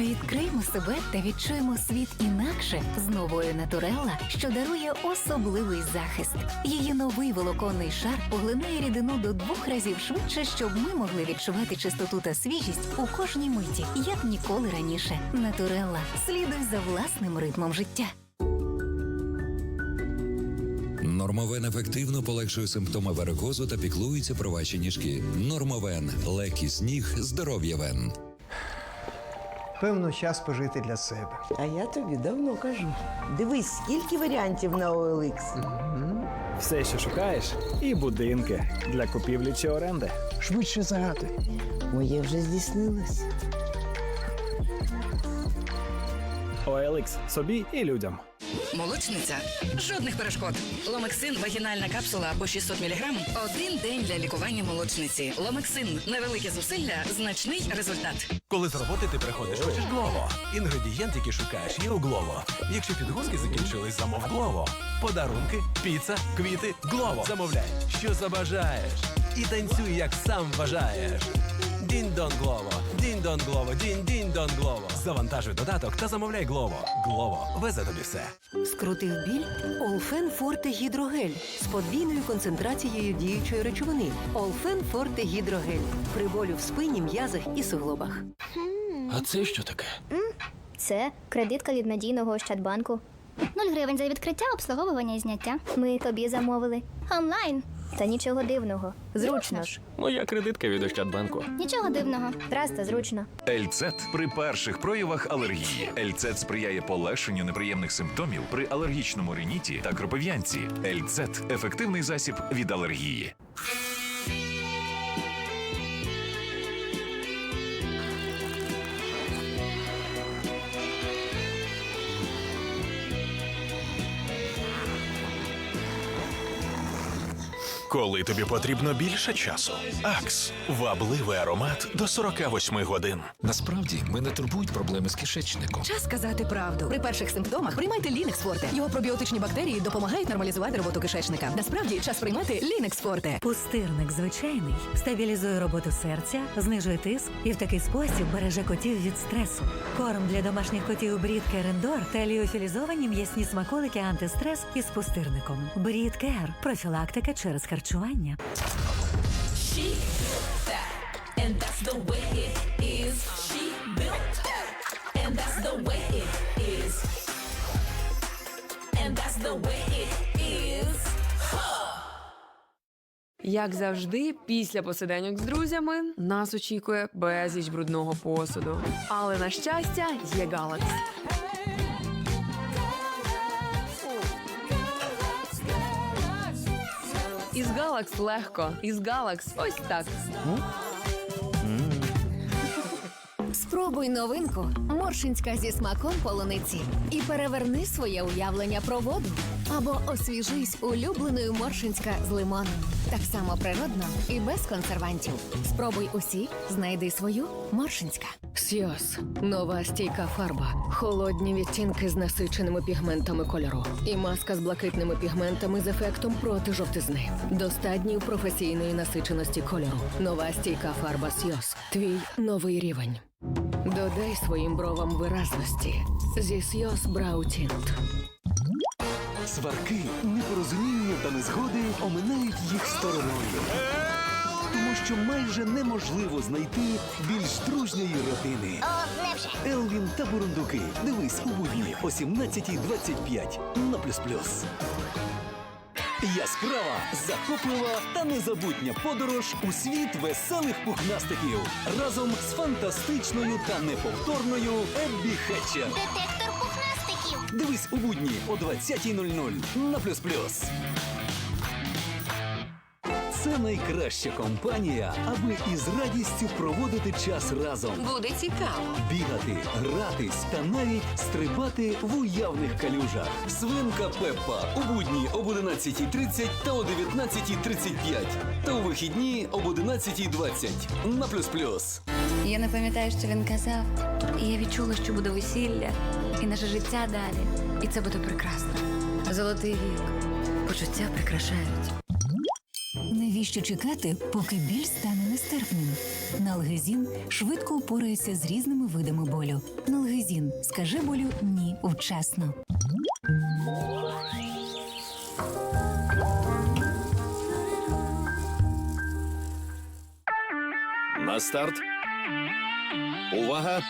Відкриймо себе та відчуємо світ інакше з новою Натурелла, що дарує особливий захист. Її новий волоконний шар поглинає рідину до двох разів швидше, щоб ми могли відчувати чистоту та свіжість у кожній миті, як ніколи раніше. Натурелла слідуй за власним ритмом життя. Нормовен ефективно полегшує симптоми варикозу та піклується про ваші ніжки. Нормовен легкість ніг, здоров'я вен. Певно, час пожити для себе. А я тобі давно кажу. Дивись, скільки варіантів на OLX. Все, що шукаєш, і будинки для купівлі чи оренди. Швидше загадуй. Моє вже здійснилось. OLX собі і людям. Молочниця жодних перешкод. Ломексин вагінальна капсула по 600 мг – один день для лікування молочниці. Ломексин невелике зусилля, значний результат. Коли з роботи ти приходиш, хочеш Глово. Інгредієнт, який шукаєш, є у Глово. Якщо підгузки закінчились, замов Глово. Подарунки, піца, квіти, Глово. Замовляй, що забажаєш. І танцюй, як сам бажаєш. Дінь-дон Глово, дінь-дон Глово, дінь-дінь-дон Глово. Завантажуй додаток та замовляй Глово. Глово везе тобі все. Скрутив біль? Олфен Форте Гідрогель з подвійною концентрацією діючої речовини. Олфен Форте Гідрогель. При болю в спині, м'язах і суглобах. А це що таке? Це кредитка від надійного Ощадбанку. 0 гривень за відкриття, обслуговування і зняття. Ми тобі замовили. Онлайн. Та нічого дивного. Зручно ж. Моя кредитка від Ощадбанку. Нічого дивного. Просто зручно. Ельцет при перших проявах алергії. Ельцет сприяє полегшенню неприємних симптомів при алергічному риніті та кропив'янці. Ельцет ефективний засіб від алергії. Коли тобі потрібно більше часу. Акс вабливий аромат до 48 годин. Насправді мене турбують проблеми з кишечником. Час сказати правду. При перших симптомах приймайте Лінекс Форте. Його пробіотичні бактерії допомагають нормалізувати роботу кишечника. Насправді час приймати Лінекс Форте. Пустирник звичайний стабілізує роботу серця, знижує тиск і в такий спосіб береже котів від стресу. Корм для домашніх котів Брід Керендор та ліофілізовані м'ясні смаколики антистрес із пустирником. Брід Кер профілактика через харчування. Як завжди, після посиденьок з друзями нас очікує безліч брудного посуду. Але на щастя, є Галакс. Із Галакс легко, із Галакс ось так. Спробуй новинку Моршинська зі смаком полуниці і переверни своє уявлення про воду. Або освіжись улюбленою Моршинська з лимоном. Так само природно і без консервантів. Спробуй усі, знайди свою Моршинська. Сйоз. Нова стійка фарба. Холодні відтінки з насиченими пігментами кольору. І маска з блакитними пігментами з ефектом проти жовтизни. Достатньої професійної насиченості кольору. Нова стійка фарба Сйоз. Твій новий рівень. Додай своїм бровам виразності. Зі Сйоз Браутінт. Сварки, непорозуміння та незгоди оминають їх стороною. Тому що майже неможливо знайти більш дружньої родини. Елвін та Бурундуки. Дивись у будні о 17.25 на плюс плюс. Яскрава, захоплива та незабутня подорож у світ веселих пухнастиків разом з фантастичною та неповторною Еббі Хетчер. Детектор пухнастиків. Дивись у будні о 20.00 на плюс плюс. Це найкраща компанія, аби із радістю проводити час разом. Буде цікаво. Бігати, гратись та навіть стрибати в уявних калюжах. Свинка Пеппа у будні об 11.30 та о 19.35. Та у вихідні об 11.20 на плюс плюс. Я не пам'ятаю, що він казав. І я відчула, що буде весілля, і наше життя далі. І це буде прекрасно. Золотий вік. Почуття прикрашають. Навіщо чекати, поки біль стане нестерпним? Налгезін швидко упорається з різними видами болю. Налгезін скажи болю ні вчасно. На старт. Увага!